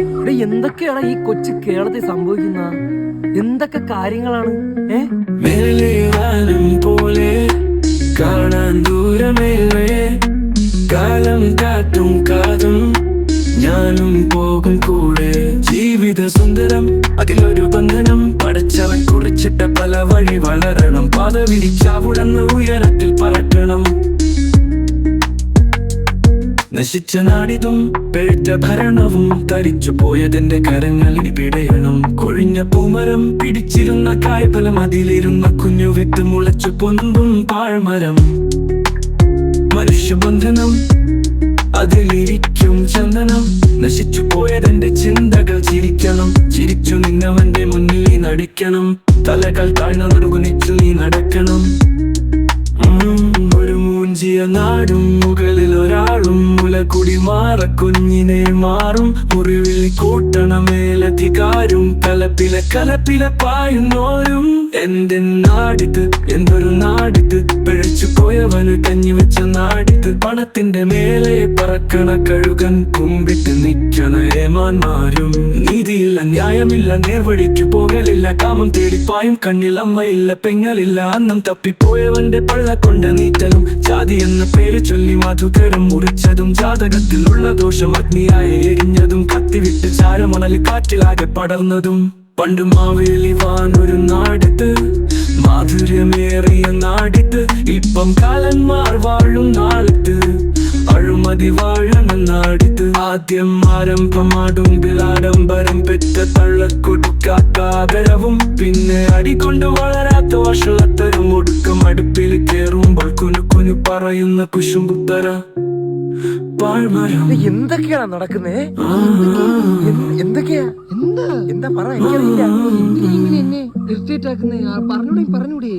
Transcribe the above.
ഇവിടെ എന്തൊക്കെയാണ് ഈ കൊച്ചു കേരളത്തിൽ സംഭവിക്കുന്ന എന്തൊക്കെ കാര്യങ്ങളാണ്? ഏ? പോലെ കാണാൻ ദൂരമേറെ. കാലം കാറ്റും കാതും ഞാനും പോകും കൂടെ. ജീവിത സുന്ദരം അതിലൊരു ബന്ധനം. പടച്ചവൻ കുറിച്ചിട്ട പല വഴി വളരണം. പാത വിരിച്ചാവുടന്ന് ഉയരത്തിൽ പറക്കണം. നശിച്ച നാടിതും പേറ്റ ഭരണവും തരിച്ചു പോയതിന്റെ കരങ്ങൾ പിടയണം. കൊഴിഞ്ഞ പൂമരം പിടിച്ചിരുന്ന കായ്ഫലം അതിലിരുന്ന കുഞ്ഞു വിത്ത് മുളച്ചു പൊന്തും പാഴ്മരം. മനുഷ്യബന്ധനം അതിലിരിക്കും ചന്ദനം. നശിച്ചു പോയതെന്റെ ചിന്തകൾ ചിരിക്കണം. ചിരിച്ചു നിന്നവന്റെ മുന്നിൽ നീ നടിക്കണം. തലകൾ താഴ്ന്നു കുനിച്ചു നീ നടക്കണം. മുകളിൽ മുലകുടി മാറ കുഞ്ഞിനെ മാറും മുറിവിൽ കൂട്ടണമേലധികാരും കലപ്പില കലപ്പില പായുന്നോരും. എന്റെ നാടിത് എന്തൊരു നാടിത്? പിഴച്ചു പോയവന് കഞ്ഞി വെച്ച നാടിത്. പണത്തിന്റെ മേലെ പറക്കണ കഴുകൻ കുമ്പിട്ട് നിക്കണ ഏമാന്മാരും. നീതിയില്ല ന്യായമില്ല നേർവഴിക്ക് പോകലില്ല. കാമം തേടിപ്പായും കണ്ണിൽ അമ്മയില്ല പെങ്ങലില്ല. അന്നം തപ്പിപ്പോയവന്റെ പള്ള കൊണ്ട നീറ്റലും. ജാതി എന്ന പേര് ചൊല്ലി മധുകരം മുറിച്ചതും. ജാതകത്തിലുള്ള ദോഷം അഗ്നിയായി എരിഞ്ഞതും. കത്തിവിട്ട് ചാരമണൽ കാറ്റിലാകെ പടർന്നതും. പണ്ട് മാവേലി വാനൊരു നാടിട്ട് മാധുര്യമേറിയ നാടിട്ട് ഇപ്പം കാലന്മാർ വാഴും നാളിട്ട് അഴിമതി വാഴണം നാടിത്ത് ആദ്യം ആരംഭമാടും ബിലാഡംബരം പെറ്റ തള്ളക്കൊടുക്കാത്താകരവും പിന്നെ അടികൊണ്ട് വളരാത്ത വഷളത്തരും ഒടുക്കം അടുപ്പിൽ കേറുമ്പോൾ കുനു കുനു പറയുന്ന കുശുമ്പുത്തര. എന്തൊക്കെയാണ് നടക്കുന്നേ? എന്തൊക്കെയാ? എന്താ? എന്താ പറ എനിക്കറിയില്ല. എന്തിനാ എന്നെ ഇറിറ്റേറ്റ് ആക്കുന്നേ പറഞ്ഞൂടെ പറഞ്ഞൂടെ.